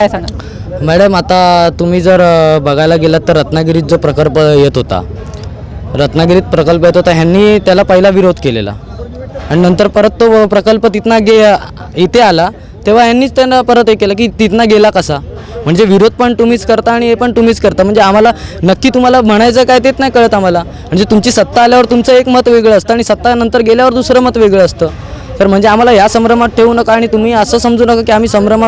काय सांगा मॅडम आता तुम्ही जर बघायला गेलात तर रत्नागिरीत जो प्रकल्प येत होता रत्नागिरीत प्रकल्प येत होता ह्यांनी त्याला पहिला विरोध केलेला. आणि नंतर परत तो प्रकल्प तिथना गे इथे आला तेव्हा यांनीच त्यांना परत हे केलं की तिथनं गेला कसा? म्हणजे विरोध पण तुम्हीच करता आणि हे पण तुम्हीच करता. म्हणजे आम्हाला नक्की तुम्हाला म्हणायचं काय तेच नाही कळत आम्हाला. म्हणजे तुमची सत्ता आल्यावर तुमचं एक मत वेगळं असतं आणि सत्ता नंतर गेल्यावर दुसरं मत वेगळं असतं. तर म्हणजे आम्हाला या संभ्रमात ठेवू नका आणि तुम्ही असं समजू नका की आम्ही संभ्रम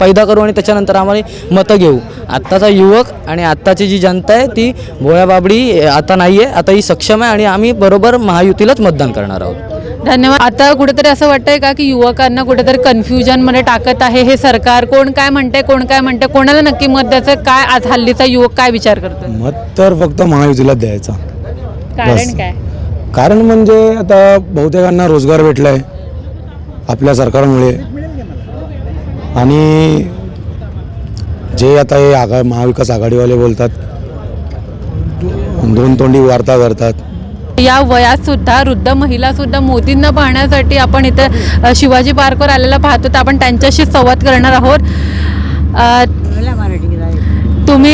पैदा करू आणि त्याच्यानंतर आम्हाला मतं घेऊ. आत्ताचा युवक आणि आत्ताची जी जनता आहे ती भोळ्या बाबडी अ, आता नाही आहे आता ही सक्षम आहे आणि आम्ही बरोबर महायुतीलाच मतदान करणार आहोत. धन्यवाद. आता कुठेतरी असं वाटतंय का की युवकांना कुठेतरी कन्फ्युजनमध्ये टाकत आहे हे सरकार? कोण काय म्हणते कोण काय म्हणते कोणाला नक्की मत द्यायचं काय आज हल्लीचा युवक काय विचार करतो मत तर फक्त महायुतीला द्यायचा. कारण काय? कारण म्हणजे आता बहुतेकांना रोजगार भेटला आहे आपल्या सरकारमुळे. आणि जे आता हे आघा महाविकास आघाडीवाले बोलतात दोन तोंडी वार्ता करतात. या वयात सुद्धा वृद्ध महिला सुद्धा मोदींना पाहण्यासाठी आपण इथे शिवाजी पार्कवर आलेला पाहतो. तर आपण त्यांच्याशी संवाद करणार आहोत. तुम्ही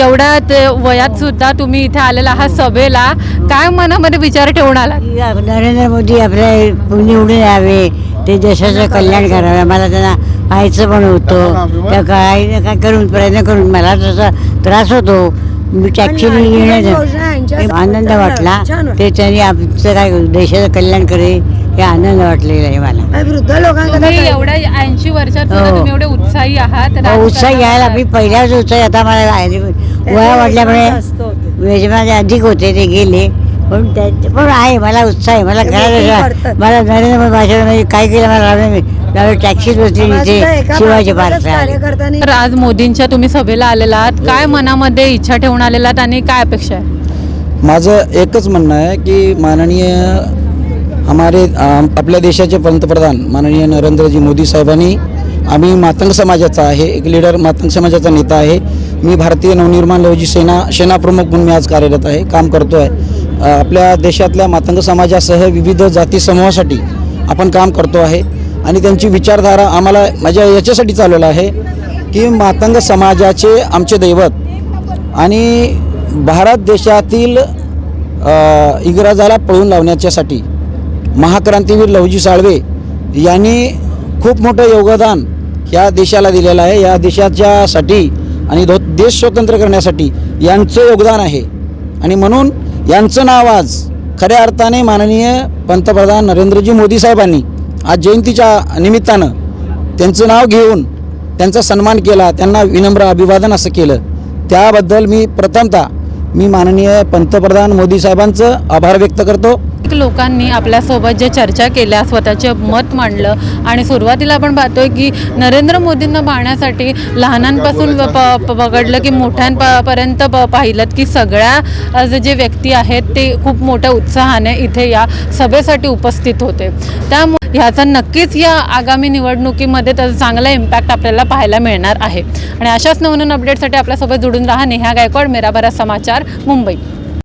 एवढ्या ते वयात सुद्धा तुम्ही इथे आलेला आहात सभेला. काय मनामध्ये विचार ठेवून आला नरेंद्र मोदी आपल्या निवडून यावे ते देशाचं कल्याण करावे. मला त्यांना पाहायचं पण होतं. त्या काही ना काय करून प्रयत्न करून मला तसा त्रास होतो. मी टॅक्सीने येण्याचा आनंद वाटला. ते त्यांनी आमचं काय देशाचं कल्याण करेल. हे आनंद वाटलेला आहे मला. वृद्ध लोकांकडे तुम्ही एवढ्या ऐंशी वर्षात सुद्धा हो. तुम्ही एवढे उत्साही आहात अहो, उत्साह यायला मी पहिल्याच उत्साह आता मला आहे. वया वाढल्यामुळे यजमाने अधिक होते ते गेले. पण त्या पण आहे मला उत्साह आहे. मला करायचं मला नरेंद्र मोदी भाषणामध्ये काय केलं मला राहणार नाही टॅक्सीत बसली इथे शिवाजी पार्क कार्यकर्त्यांनी तर आज मोदींच्या तुम्ही सभेला आलेला आहात. काय मनामध्ये इच्छा ठेवून आलेला आहात आणि काय अपेक्षा आहे? माझं एकच म्हणणं आहे की माननीय हमारे आपल्या देशाचे पंतप्रधान माननीय नरेंद्रजी मोदी साहेबांनी आम्ही मातंग समाजाचा आहे एक लीडर मातंग समाजाचा नेता आहे. मी भारतीय नवनिर्माण लवजी सेना सेनाप्रमुख म्हणून मी आज कार्यरत आहे काम करतो आहे आपल्या देशातल्या मातंग समाजासह विविध जाती समूहासाठी आपण काम करतो आहे. आणि त्यांची विचारधारा आम्हाला माझ्या याच्यासाठी चालवलं आहे की मातंग समाजाचे आमचे दैवत आणि भारत देशातील इंग्रजाला पळून लावण्याच्यासाठी महाक्रांतीवीर लवजी साळवे यांनी खूप मोठं योगदान या देशाला दिलेलं आहे. या देशाच्यासाठी आणि दो देश स्वतंत्र करण्यासाठी यांचं योगदान आहे. आणि म्हणून यांचं नाव आज खऱ्या अर्थाने माननीय पंतप्रधान नरेंद्रजी मोदी साहेबांनी आज जयंतीच्या निमित्तानं त्यांचं नाव घेऊन त्यांचा सन्मान केला त्यांना विनम्र अभिवादन असं केलं. त्याबद्दल मी प्रथमतः मी माननीय पंतप्रधान मोदी साहेबांचं आभार व्यक्त करतो. लोकांनी आपल्यासोबत जे चर्चा केल्या स्वतःचे मत मांडलं आणि सुरुवातीला आपण पाहतोय की नरेंद्र मोदींना पाहण्यासाठी लहानांपासून प- पकडलं की मोठ्यांपर्यंत पाहिलं की सगळ्या जे जे व्यक्ती आहेत ते खूप मोठ्या उत्साहाने इथे या सभेसाठी उपस्थित होते. त्यामुळे ह्याचा नक्कीच या आगामी निवडणुकीमध्ये त्याचा चांगला इम्पॅक्ट आपल्याला पाहायला मिळणार आहे. आणि अशाच नवनवीन अपडेटसाठी आपल्यासोबत जोडून राहा नेहा गायकवाड मेरा बरा समाचार मुंबई.